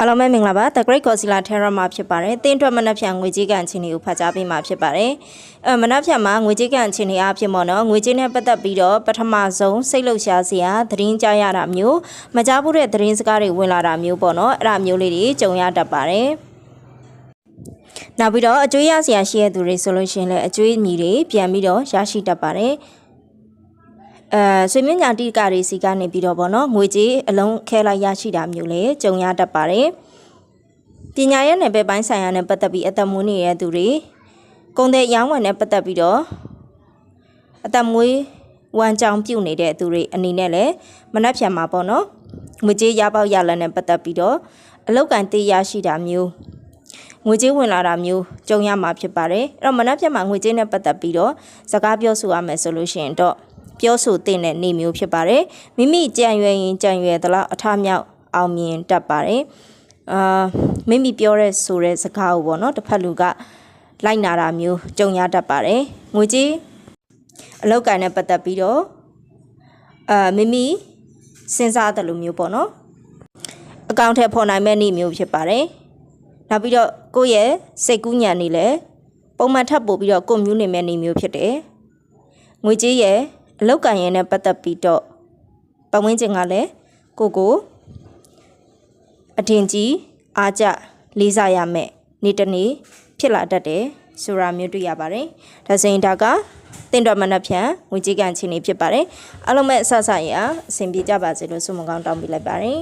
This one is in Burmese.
အားလုံးပဲမင်္ဂလာပါ The Great Godzilla Terror မှာဖြစ်ပါတယ်။တင်းအတွက်မနက်ဖြန်ငွေကြေးကန်ချင်းတွေကိုဖတ်ကြားပေးမှာဖြစ်ပါတယ်။အဲမနက်ဖြန်မှာငွေကြေးကန်ချင်းတွေအဖြစ်ပေါ့နော်။ငွေကြေးနဲ့ပတ်သက်ပြီးတော့ပထမဆုံးစိတ်လှုပ်ရှားစရာသတင်းကြားရတာမျိုးမကြားဘူးတဲ့သတင်းစကားတွေဝင်လာတာမျိုးပေါ့နော်။အဲ့ဒါမျိုးလေးတွေကြုံရတတ်ပါတယ်။နောက်ပြီးတော့အကျွေးရစရာရှိတဲ့သူတွေဆိုလို့ရှိရင်လည်းအကျွေးမြီတွေပြန်ပြီးတော့ရရှိတတ်ပါတယ်။ အဲဆွေမျိုးညာတိကတွေစီကနေပြီးတော့ဗောနော်ငွေကြေးအလုံးခဲလိုက်ရရှိတာမျိုးလည်းကြုံရတတ်ပါတယ်ပညာရေးနယ်ပယ်ပိုင်းဆိုင်ရာနဲ့ပတ်သက်ပြီးအသက်မွေးနေတဲ့သူတွေကုန်တဲ့ရောင်းဝယ်နဲ့ပတ်သက်ပြီးတော့အသက်မွေးဝမ်းကြောင်ပြုတ်နေတဲ့သူတွေအနေနဲ့လည်းမနှက်ဖြန်မှာပေါ့နော်ငွေကြေးရပေါက်ရလနဲ့ပတ်သက်ပြီးတော့အလောက်ကန်တေးရရှိတာမျိုးငွေကြေးဝင်လာတာမျိုးကြုံရမှာဖြစ်ပါတယ်အဲ့တော့မနှက်ဖြန်မှာငွေကြေးနဲ့ပတ်သက်ပြီးတော့စကားပြောဆိုရမယ်ဆိုလို့ရှိရင်တော့ ပြောဆိုတဲ့နေမျိုးဖြစ်ပါတယ်မိမိကြံရွယ်ရင်ကြံရွယ်သလောက်အထမြောက်အောင်မြင်တတ်ပါတယ်အာမိမိပြောတဲ့ဆိုတဲ့စကားကိုပေါ့နော်တစ်ဖက်လူကလိုက်နာတာမျိုးကြုံရတတ်ပါတယ်ငွေကြေးအလောက်ကန်နဲ့ပတ်သက်ပြီးတော့အာမိမိစဉ်းစားတယ်လို့မျိုးပေါ့နော်အကောင့်ထဲပေါ်နိုင်မဲ့နေမျိုးဖြစ်ပါတယ်နောက်ပြီးတော့ကိုယ့်ရဲ့စိတ်ကူးညံနေလဲပုံမှန်ထပ်ပို့ပြီးတော့ကိုယ်မျိုးနေမဲ့နေမျိုးဖြစ်တယ်ငွေကြေးရဲ့ အလောက်ကန်ရဲ့နဲ့ပတ်သက်ပြီးတော့ပတ်ဝန်းကျင်ကလည်းကိုကိုအထင်ကြီးအားကြလေးစားရမယ်နေ့တစ်နေ့ဖြစ်လာတတ်တယ်ဆိုတာမျိုးတွေ့ရပါတယ်ဒါဆိုရင်ဒါကတင်တော်မနှက်ဖြန်ငွေကြေးကန်ချင်းနေဖြစ်ပါတယ်အလုံးမဲ့အဆဆရအဆင်ပြေကြပါစေလို့ဆုမကောင်းတောင်းပေးလိုက်ပါတယ်